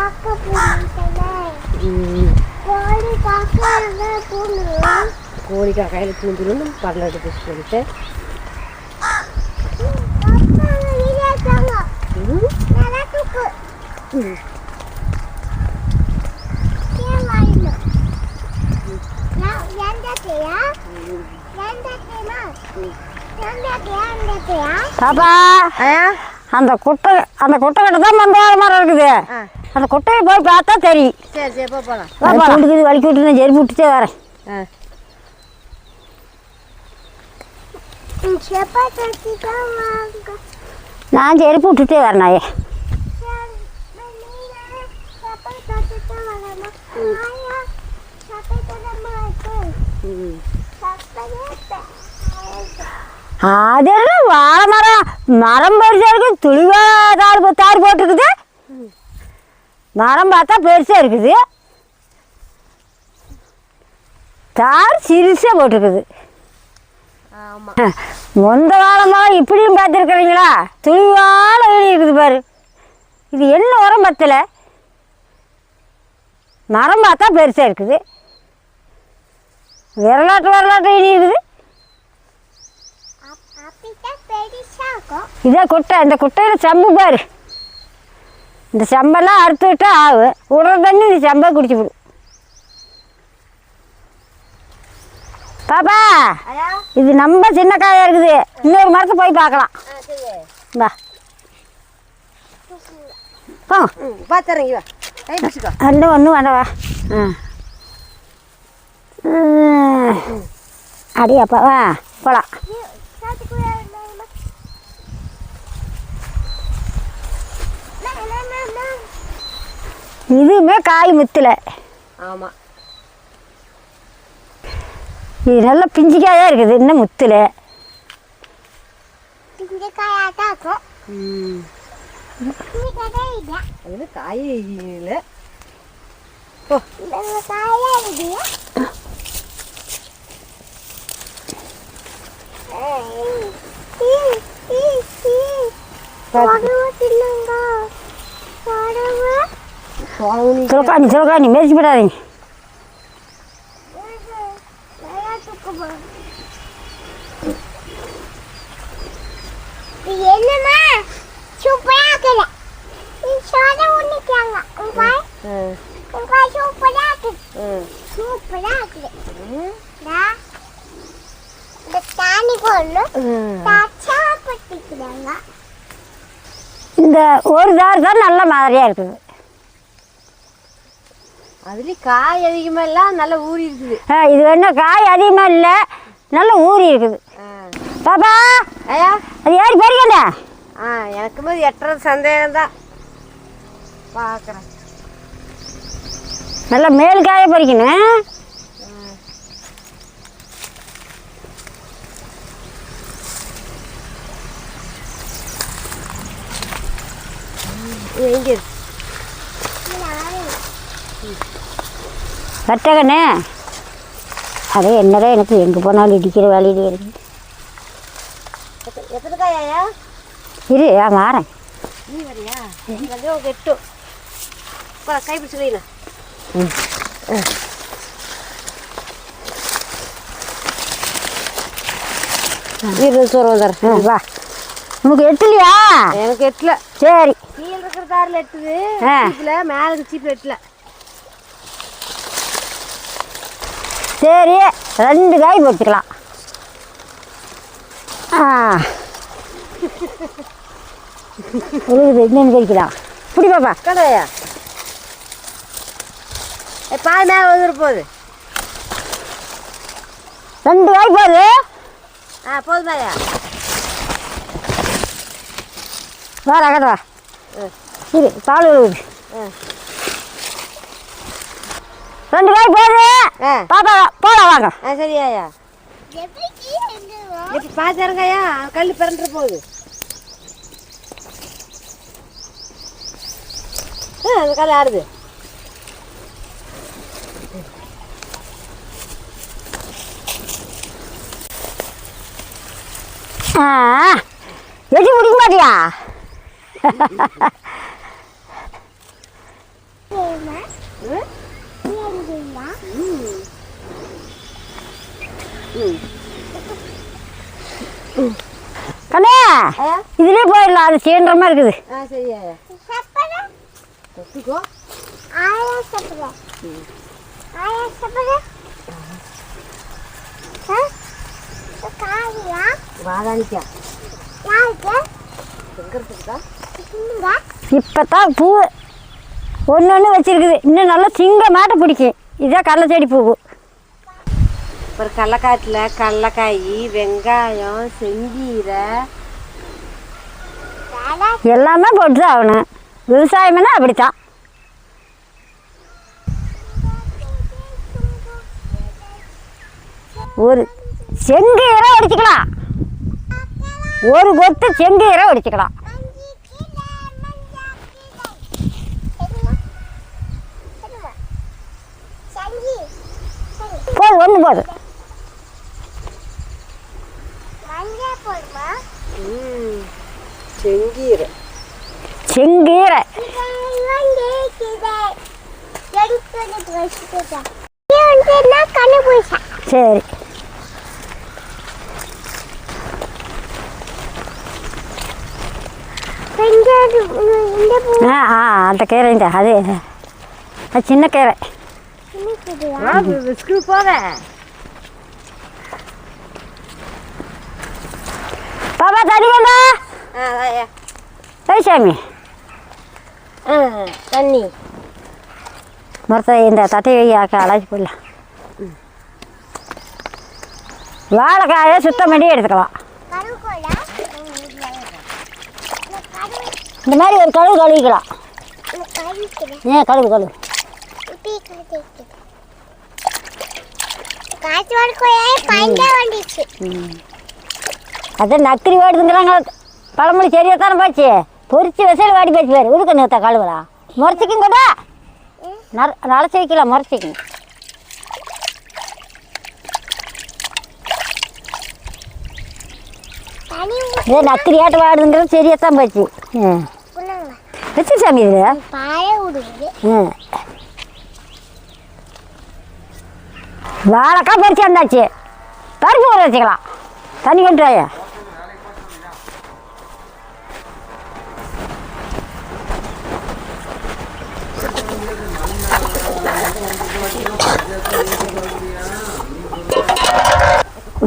போனீங்க ம், கோழி காக்க எங்க போகணும் கோழி கையில் தூந்துடும் பரலாட்டு பிடிச்சி பாப்பா ஆயா அந்த குட்டை அந்த குட்டை கிட்ட தான் மந்தவாழ மரம் இருக்குது. அந்த குட்டையை போய் பார்த்தா தெரியும். சரி சரி போ போகலாம் தூண்டுக்குது வலிக்கி விட்டு நான் ஜெருப்பு விட்டுட்டே வரேன். நான் செருப்பு விட்டுட்டே வரேன் நாயே. செப்பா தட்டிட்டா வரணும் ஆயா செப்பா தட்டமா இருக்கு ம். செப்பா அது என்ன வாழை மரம்? மரம் பெருசாக இருக்குது துளிவா தார் போ- தார் போட்டிருக்குது. மரம் பார்த்தா பெருசாக இருக்குது. தார் சிறுசாக போட்டிருக்குது. முந்த காலமாக இப்படியும் பார்த்துருக்குறீங்களா? துளிவான வீடு இருக்குது பாரு. இது என்ன உரம் பத்தல? மரம் பார்த்தா பெருசாக இருக்குது. விரலாட்டு விரலாட்டு இனி இருக்குது அப்படித்தான் பெருசா இருக்கும் இதே குட்டை. இந்த குட்டையில் சம்பு பாரு. இந்த சம்பெல்லாம் அறுத்து விட்டா ஆகு உடற தண்ணி இந்த சம்பை குடிச்சு விடும் பாப்பா இது நம்ம சின்ன காயா இருக்குது. இன்னொரு மரத்தை போய் பார்க்கலாம். வா. ம் பார்த்துறேங்க வா. ரெண்டும் ஒன்றும் வேண்டாவா ஆ. அடியாப்பா வா. போகலாம் இதுவுமே காய் முத்தில். ஆமாம் இது நல்ல பிஞ்சு காயாக இருக்குது இன்னும் முத்தில். காயே இல்லை. காயா உங்க சூப்பரா இருக்கு. ம். சூப்பரா இருக்கு. டா. இந்த ஒரு தார் தான் நல்ல மாதிரியாக இருக்குது. காய் அதிகமாக இல்லை நல்லா ஊறி இருக்குது. ஆ, இது என்ன காய் அதிகமாக இல்லை நல்ல ஊறி இருக்குது. பாப்பா ஐயா? அது ஏறி போறீங்கண்ணே ஆ எனக்குமே அது எட்டுறது சந்தேகம் தான். பார்க்குறேன் நல்ல மேல் காய பறிக்கணும் எங்கே கட்டக்கண்ணே அதே என்னதான் எனக்கு எங்கே போனாலும் இடிக்கிற வேலையிலே இருக்கு. இரு ஆ மாறேன் நீ வரியா? வந்து உங்க எட்டும் பா கை பிடிச்சி வைண்ணா இருபது சொல்லுவோம் தரேன். ஆ வா. உனக்கு எட்டலையா? எனக்கு எட்டல. சரி. கீழே இருக்கிற தாரில் எட்டுது. மேலே சீப்பில் எட்டல. சரி ரெண்டு காய் ஆ. உழுகுது இன்னொன்று கழிக்கலாம் பிடி பாப்பா. கடையா பால் மேலே வந்துட போகுது ரெண்டு காய் போகுது ஆ போதுமாயா வா ம். இரு பால் விழுகுது ம். ரெண்டு காய் ஆ. பாப்பா போகலாம் வாங்க. ஆ சரியாயா எப்படி கல் பிறந்துட போகுது. அந்த கல் ஆடுது ஆ எட்டி பிடிக்க மாட்டியா? கண்ணே இதுலயே போயிடலாம். அது சீன்ற மாதிரி இருக்குது. ஆ சரியா. சாப்பிடு தொட்டுக்கோ. ஆயா சாப்பிடு ஆயா சாப்பிடு ஆ? காரியா வாதானிக்கா யாருக்கு? எங்க இருக்குதா சின்னதா இப்போ தான் பூ ஒன்று ஒன்று வச்சிருக்குது. இன்னும் நல்லா சிங்க மாட்டை பிடிக்கும். இதுதான் கடலை செடி பூ. அப்புறம் கடலக்காட்டில் கடலக்காய் வெங்காயம் செங்கீரை எல்லாமே போட்டு தான் ஆகணும். விவசாயம்னா அப்படித்தான். ஒரு செங்கீரை அடிச்சுக்கலாம் ஒரு கொத்து செங்கீரை அடிச்சுக்கலாம் போதும் ஒன்று போதும் மஞ்சள் போடுமா ம் செங்கீரை செங்கீரை சரி ஆ ஆ அந்த கீரை இந்த அது சின்ன கீரை ஆ பாப்பா தண்ணி வாயா. சாமி தண்ணி மரத்தை இந்த தட்டை வையாக்க அழைச்சி போடலாம் வாழைக்காயை சுத்தம் பண்ணி எடுத்துக்கலாம் இந்த மாதிரி ஒரு கழுவு கழுவிக்கலாம் ஏன் கழுவு கழுவு காய்ச்சி வரைக்கும் பண்டே வந்துச்சு அது நக்கரி வாடுதுங்கிறாங்க பழமொழி சரியாக தானே போச்சு? பொறிச்சு விசையில் வாடி போச்சு பாரு. உதுக்க நிறுத்த கழுவலாம் முறைச்சிக்கும் கூட. நர நரைச்சி வைக்கலாம் முறைச்சிக்கும். இதே நக்கரி ஆட்டு வாடுதுங்கிறது சரியாக தான் போச்சு. ம் வச்சு சாமி இது. ம் வாழைக்காய் பறிச்சு வந்தாச்சு. பருப்பு ஊற வச்சுக்கலாம். தண்ணி கொண்டு வாயா.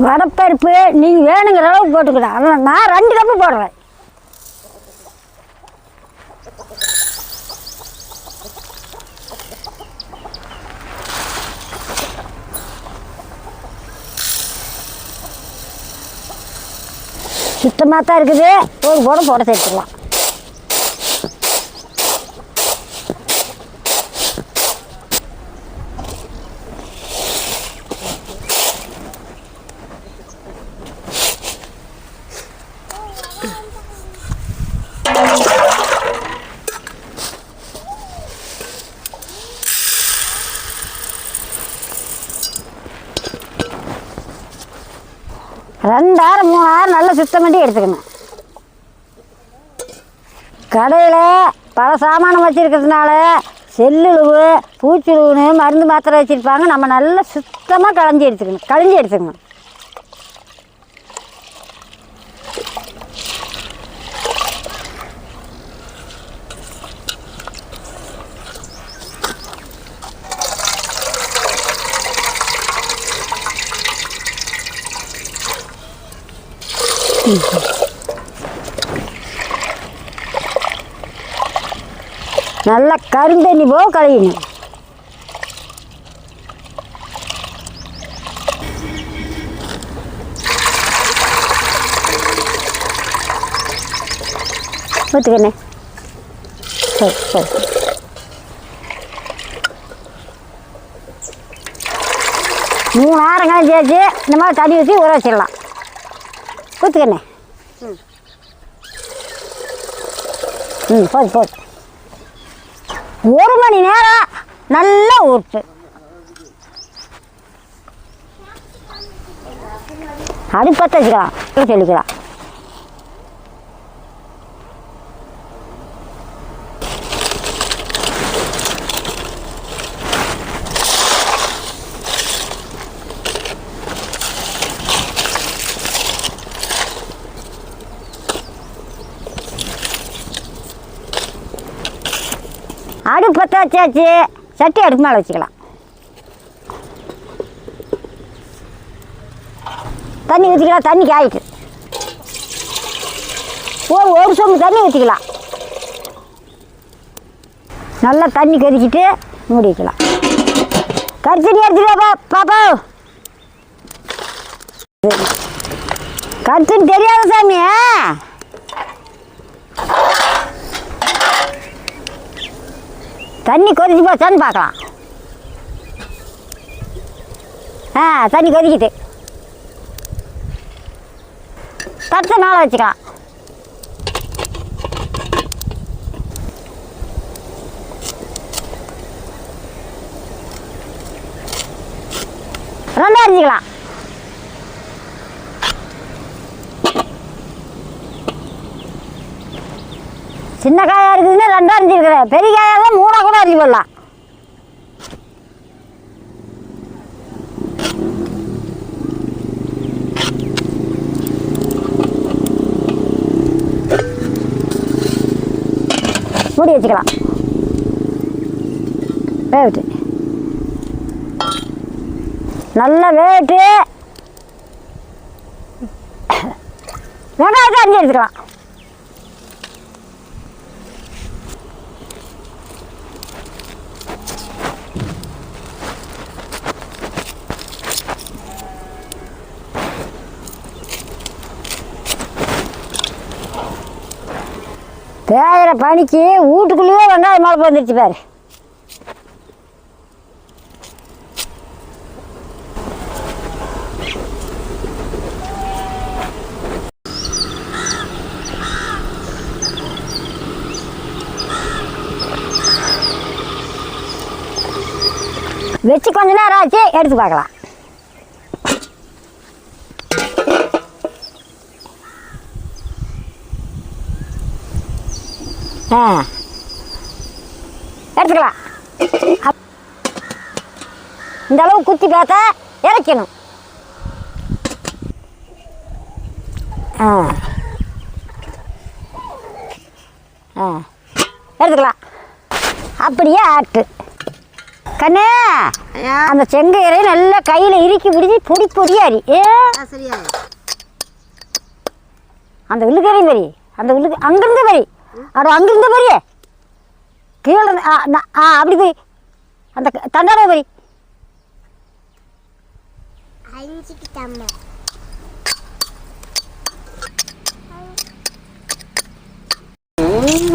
வடப்பருப்பு நீங்கள் வேணுங்கிற அளவுக்கு போட்டுக்கலாம் ஆனால் நான் ரெண்டு கப்பு போடுறேன். சுத்தமாக தான் இருக்குது. ஒரு போட போட சேர்த்துக்கலாம். ரெண்டாயிரம் மூணாயிரம் நல்லா சுத்தம் பண்ணி எடுத்துக்கணும். கடையில் பல சாமானம் வச்சுருக்கிறதுனால செல்லுழுவு பூச்சுழுவுன்னு மருந்து மாத்திரை வச்சுருப்பாங்க. நம்ம நல்லா சுத்தமாக களைஞ்சி எடுத்துக்கணும். களைஞ்சி எடுத்துக்கணும். நல்லா கருந்தண்ணி போக களையணும் ஊற்றுக்கண்ணே சரி சரி. மூணு ஆரங்காலம் சேர்த்து இந்த மாதிரி தண்ணி ஊற்றி ஊற வச்சிடலாம். ஊற்றுக்கண்ணே ம் போது போது. ஒரு மணி நேரம் நல்லா ஊற்று. அது பற்ற வச்சுக்கலாம். சொல்லிக்கலாம் அடுப்பு பற்ற வச்சாச்சு. சட்டி அடுப்பு மேலே வச்சுக்கலாம். தண்ணி ஊற்றிக்கலாம் தண்ணி காயிட்டு. ஒரு ஒரு சொம்பு தண்ணி ஊற்றிக்கலாம் நல்லா தண்ணி கொதிக்கிட்டு மூடி வைக்கலாம். கரிசனி எடுத்துக்கோ பாப்பா. கருத்துன்னு தெரியாத சாமி? தண்ணி கொதிச்சு போச்சான்னு பார்க்கலாம். ஆ தண்ணி கொதிக்குது. தட்டை மேலே வச்சுக்கலாம். ரெண்டா அரிஞ்சிக்கலாம் சின்ன காயாக இருக்குதுன்னு ரெண்டாக இருந்துருக்குறேன் பெரிய காயாக தான் மூணாக கூட அறிஞ்சு போடலாம் மூடி வச்சுக்கலாம். வேவிட்டு நல்லா வேவிட்டு வெங்காயத்தை அரிஞ்சு எடுத்துக்கலாம். பனிக்கு வீட்டுக்குள்ளேயே ரெண்டாவது மழை வந்துருச்சு பாரு. வச்சு கொஞ்ச நேரம் ஆச்சு எடுத்து பார்க்கலாம். ஆ. எடுத்துக்கலாம் இந்த அளவு குத்தி பார்த்தா இறக்கணும். ஆ. ஆ. எடுத்துக்கலாம் அப்படியே ஆட்டு. கண்ணே அந்த செங்கயிறை நல்லா கையில் இறுக்கி பிடிச்சி பொடி பொடியா அரி ஏ? சரியா அந்த வில்லுக்கரையும் பரி அந்த வில்லுக்கு அங்கிருந்து பரி அட அங்கிருந்து பரி. கீழே ஆ அப்படி போய். அந்த தண்டாட பரி.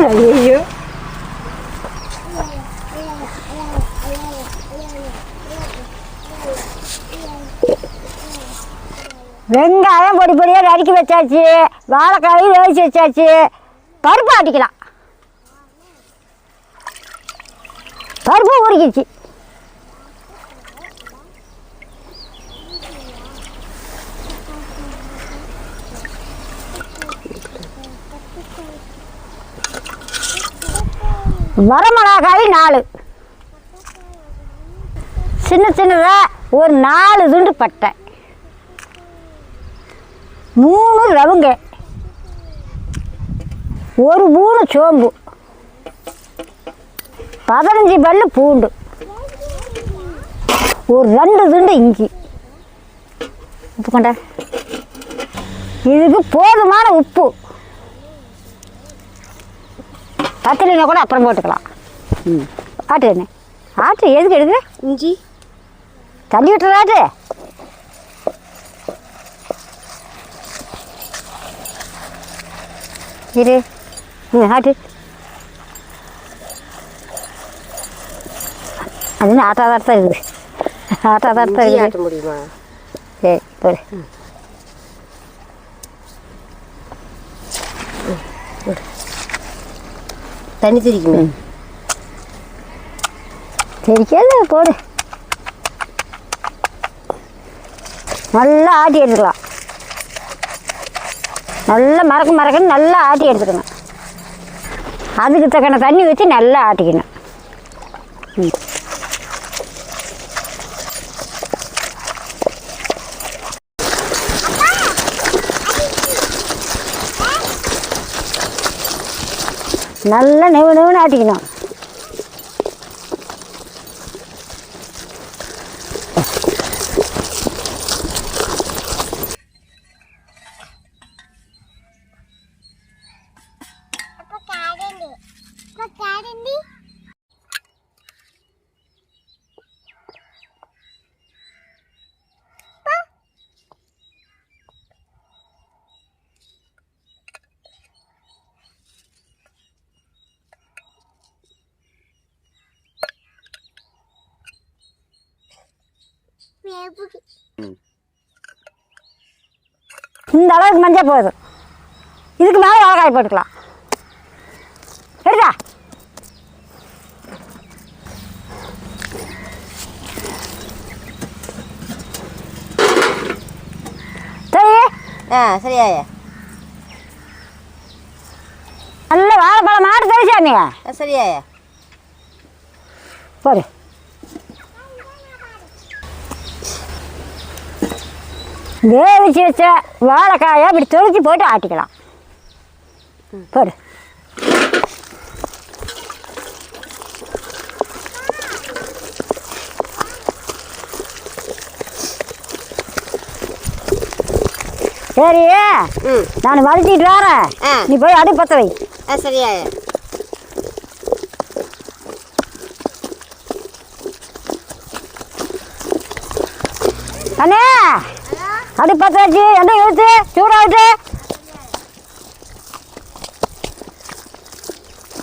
ஐயோ வெங்காயம் பொடி பொடியாக நறுக்கி வச்சாச்சு. வாழைக்காயும் வேவிச்சு வச்சாச்சு. பருப்பு ஆட்டிக்கலாம். பருப்பு உருக்கிச்சு வரமிளகாய் நாலு. சின்ன சின்னதாக ஒரு நாலு துண்டு பட்டை. மூணு ரவுங்க ஒரு மூணு சோம்பு. பதினஞ்சு பல்லு பூண்டு. ஒரு ரெண்டு துண்டு இஞ்சி. உப்பு கொண்ட. இதுக்கு போதுமான உப்பு. பத்தலைனா கூட அப்புறம் போட்டுக்கலாம். ம். ஆட்டு என்ன ஆட்டு எதுக்கு எடுக்குற? இஞ்சி. தள்ளி விட்டுறாட்டு இரு. ம் ஆட்டு அது ஆட்டாதான் தான் இருக்குது ஆட்டாதான் தான் இஞ்சி இருக்குது ஆட்ட முடியுமா சரி போடு தண்ணி தெரிக்குமே தெரிக்காது போடு நல்லா ஆட்டி எடுத்துக்கலாம் நல்லா மறக்க மறக்கன்னு நல்லா ஆட்டி எடுத்துக்கணும் அதுக்கு தக்கன தண்ணி வச்சு நல்லா ஆட்டிக்கணும் ம். நல்லா நெவு நெவுன்னு ஆட்டிக்கணும் தண்ணி வேப்புக்கு இந்த அளவுக்கு மஞ்சள் போதும் இதுக்கு மேலே வாழைக்காய் போட்டுக்கலாம். சரிதா சரி. ஆ சரியாயா? நல்ல வாழைப்பழம் மாட்டு தெரிச்சாமி ஆ சரியாயா? போடு. வேவிச்சு வச்ச வாழைக்காயை அப்படி தொளிச்சு போட்டு ஆட்டிக்கலாம். போடு. சரி நான் வதக்கிட்டு வரேன். நீ போய் அடுப்பு பற்ற வை. ஆ சரியாயா. அண்ணே! அடுப்பு பத்தாச்சு. வச்சு எண்ணெய் சூடாகிட்டு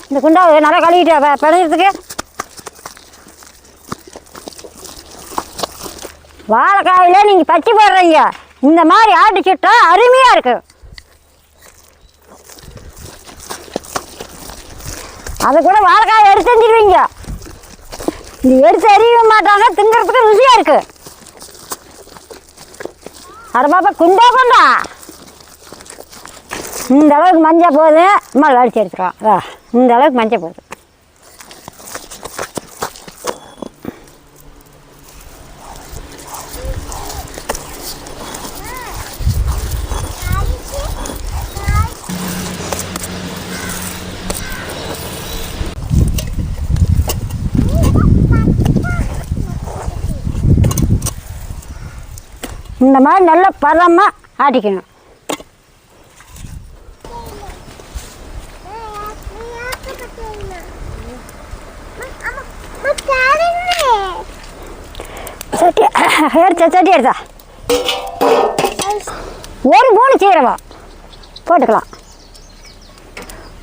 இந்த குண்டாவை நல்லா கழுவிட்டு பிணையறதுக்கு வாழைக்காயில நீங்கள் பச்சை போடுறீங்க. இந்த மாதிரி ஆட்டு சுட்டா அருமையாக இருக்கு. அதை கூட வாழைக்காய் எடுத்து செஞ்சிருவீங்க. இது எடுத்து எறிய மாட்டாங்க திங்கிறதுக்கு ருசியாக இருக்குது அட பாப்பா குண்டா கொண்டா இந்த அளவுக்கு மஞ்சள் போகுது. அம்மா வடிச்சு எடுத்துக்கலாம் இந்த அளவுக்கு மஞ்சள் போகுது. இந்த மாதிரி நல்லா பதமாக ஆட்டிக்கணும். சட்டி எடுத்தா சட்டி எடுத்தா. ஒரு மூணு சீரகம். போட்டுக்கலாம்.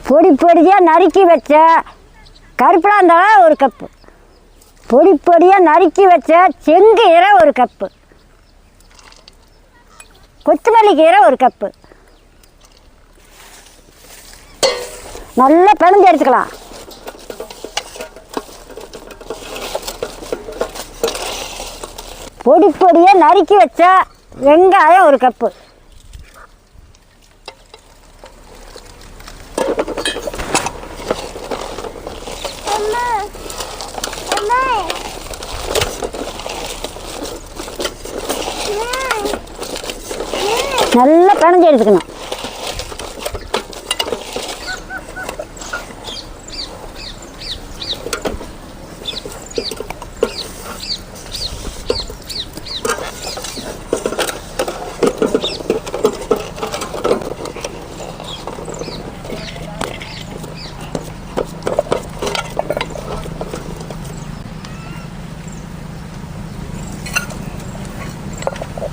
பொடி பொடியாக நறுக்கி வச்ச கருப்பிலாந்தழை ஒரு கப்பு. பொடி பொடியாக நறுக்கி வச்ச செங்கீரை ஒரு கப்பு. கொத்தமல்லி கீரை ஒரு கப்பு. நல்லா பிணைஞ்சு எடுத்துக்கலாம். பொடி பொடியாக நறுக்கி வச்ச வெங்காயம் ஒரு கப்பு. நல்லா பிணைஞ்சு எடுத்துக்கணும்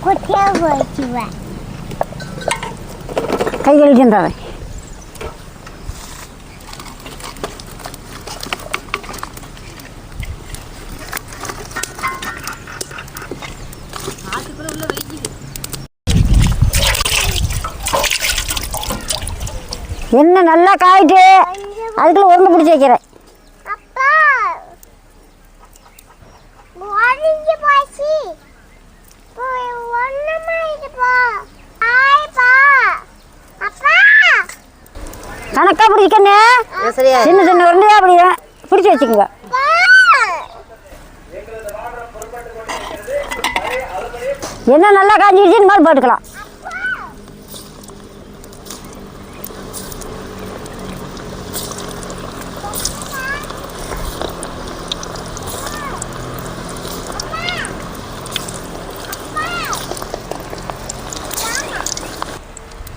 குட்டியா போயிடுவேன் கை கழுவிட்டு என்ன நல்லா காயிட்டு அதுக்குள்ள உருண்டு பிடிச்சி வைக்கிறேன் அப்பா ஒழிஞ்சு போச்சு போய் ஒண்ணுமா இதுப்பா ஆய்ப்பா அப்பா கணக்கா பிடிக்கண்ணே ஆ சரியாயா சின்ன சின்ன உருண்டையா அப்படி பிடிச்சி வச்சுக்கோங்க. என்ன நல்லா காஞ்சிடுச்சு மாதிரி போட்டுக்கலாம்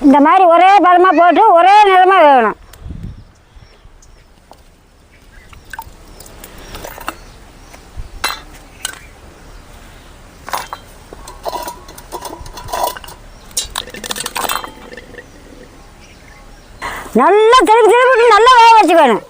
இந்த மாதிரி ஒரே பதமாக போட்டு ஒரே நிறமாக வேகணும் நல்லா திருப்பி திருப்பி நல்லா வேக வச்சுக்கணும்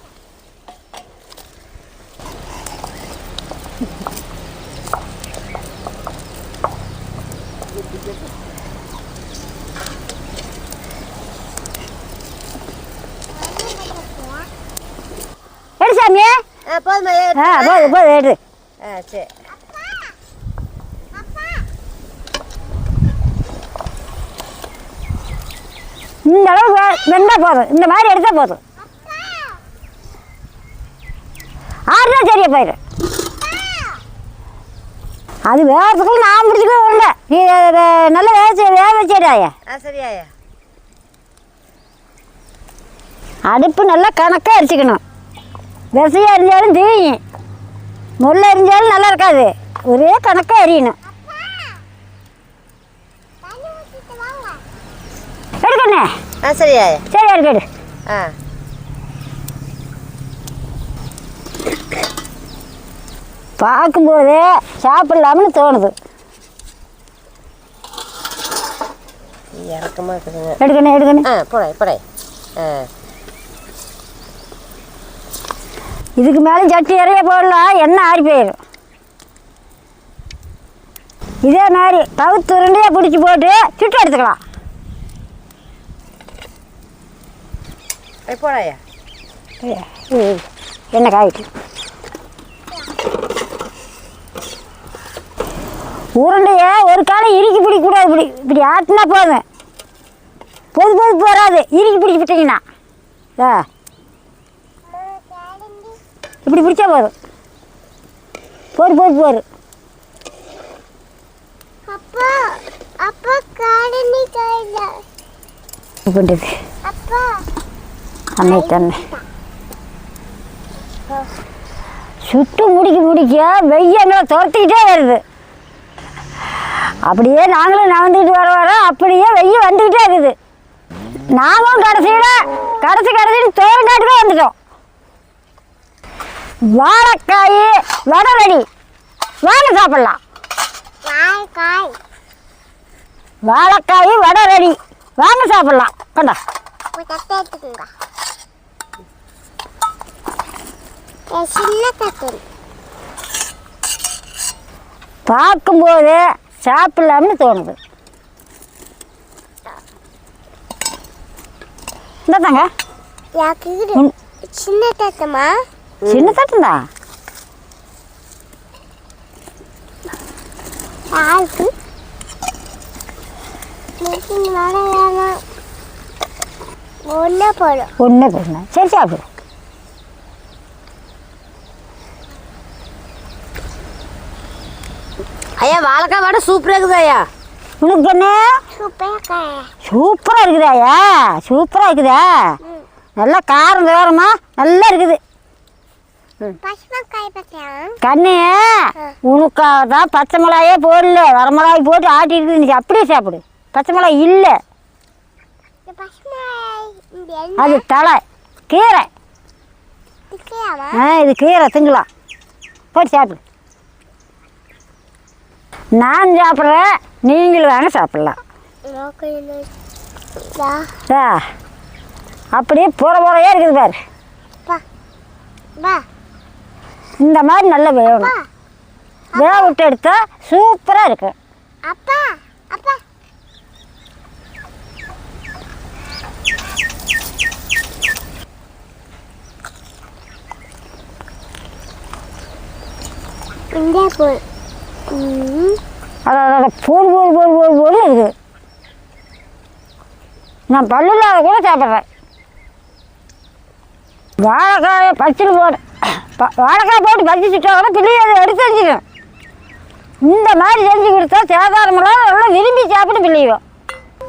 எடு ஆ போதுமா ஆ போது போது எடு ஆ சரி. இந்த அளவு வே- வெந்தா போதும். இந்த மாதிரி எடுத்தா போதும். ஆறுனா சரியா போயிடு அது வேகிறதுக்குள்ள நான் பிடிச்சிக்க உள்ள நீ நல்லா வேக வேக வச்சிடாய சரியாயா அடுப்பு நல்லா கணக்காக அரிச்சிக்கணும் விசையாக எரிஞ்சாலும் தீயும் முள்ள எரிஞ்சாலும் நல்லா இருக்காது. ஒரே கணக்காக எரியணும். எடுக்கண்ணே ஆ சரி எடுக்க எடு. ஆ. பார்க்கும்போதே சாப்பிடலாம்னு தோணுது. இறக்கமாக இருக்குதுங்க. எடுக்கணும் எடுக்கணும் ஆ போடாய் போடாய் ஆ. இதுக்கு மேலே சட்டி நிறைய போடலாம் எண்ணெய் ஆறி போயிடும் இதே மாதிரி தவிர்த்து உருண்டையாக பிடிச்சி போட்டு சுட்டு எடுத்துக்கலாம். போடாயா? எண்ணெய் காய்க்கு உருண்டையை ஒரு காலம் இறுக்கி பிடிக்கக்கூடாது இப்படி இப்படி ஆட்டினா போதும். பொது பொது வராது இறுக்கி பிடிச்சி விட்டீங்கன்னா. ஆ. இப்படி பிடிச்சா போதும். போரு போரு போரு. அப்பா அப்பா காடனி கையில பண்ணுறது அப்பா. அன்னை தன்னை சுட்டு முடிக்க முடிக்க வெய்ய எங்களை துரத்திக்கிட்டே வருது. அப்படியே நாங்களும் நவந்துக்கிட்டு வர வர அப்படியே வெய்ய வந்துக்கிட்டே இருக்குது. நாமும் கடைசியில் கடைசி கடைசியில் தோரங்காட்டுக்கு வந்துட்டோம். வாழைக்காய் வடை ரெடி வாங்க சாப்பிட்லாம். காய் காய் வாழைக்காய் வடை ரெடி வாங்க சாப்பிட்லாம். கொண்டா. பார்க்கும்போது சாப்பிடலாம்னு தோணுது. இது ம். சின்ன தட்டுமா? சின்ன வர வேணாம் ஒன்றே போடும் ஒன்றே போதுங்க சரி சாப்பிடு ஐயா வாழைக்காய் வடை சூப்பராக இருக்குது ஐயா. உனக்கு என்ன? சூப்பராக இருக்குதாயா சூப்பராக இருக்குதா நல்லா காரம் தோரமா நல்லா இருக்குது. கண்ணு உனக்காக தான் பச்சை மிளகாயே போடல. வரமிளகாய் போட்டு ஆட்டி இருக்குது இன்னைக்கு அப்படியே சாப்பிடு. பச்சை மிளகாய் இல்லை. அது தலை கீரை. ஆ இது கீரை. திங்கலாம். போட்டு சாப்பிடு. நான் சாப்பிட்றேன். நீங்களும் வாங்க சாப்பிட்லாம். அப்படியே புற புறையே இருக்குது பாரு. இந்த மாதிரி நல்லா வேகணும் வேக விட்டு எடுத்தா சூப்பராக இருக்கு. அப்பா அப்பா. அதோட போடு போடு போடு போடு போடு இருக்குது. நான் பல்லு இல்லாத கூட சாப்பிட்றேன். வாழைக்காயை பச்சில் போடு ப- வாழைக்காய் போட்டு பச்சி சுட்டா கூட பிள்ளைய அதை எடுத்து செஞ்சுக்கும். இந்த மாதிரி செஞ்சு கொடுத்தா சேதாரமெல்லாம் நல்லா விரும்பி சாப்பிட்டு பிள்ளையும்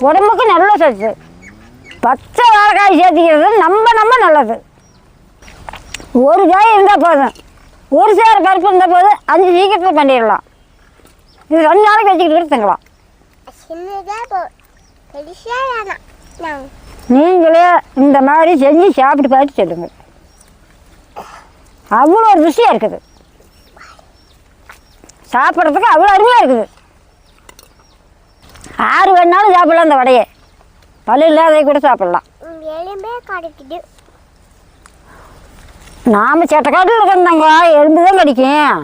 உடம்புக்கு நல்ல சத்து. பச்சை வாழைக்காய் சேர்த்திக்கிறது நம்ம நம்ம நல்லது. ஒரு காய் இருந்தால் போதும். ஒரு சேர பருப்பு இருந்தால் போதும். அஞ்சு சீக்கிரத்தில் பண்ணிடலாம். இது ரெண்டு நாளைக்கு வச்சுக்கிட்டு நான் நீங்களே இந்த மாதிரி செஞ்சு சாப்பிட்டு பார்த்து சொல்லுங்க. அவ்வளோ ருசியாக இருக்குது. சாப்பிட்றதுக்கு அவ்வளோ அருமையாக இருக்குது. ஆறு வேணாலும் சாப்பிடலாம் இந்த வடையை. பல்லு இல்லாததை கூட சாப்பிடலாம். கிடைக்குது. நாம் செட்டக்காட்டில் இருக்கிறாங்க எலும்பு தான் கிடைக்கும்.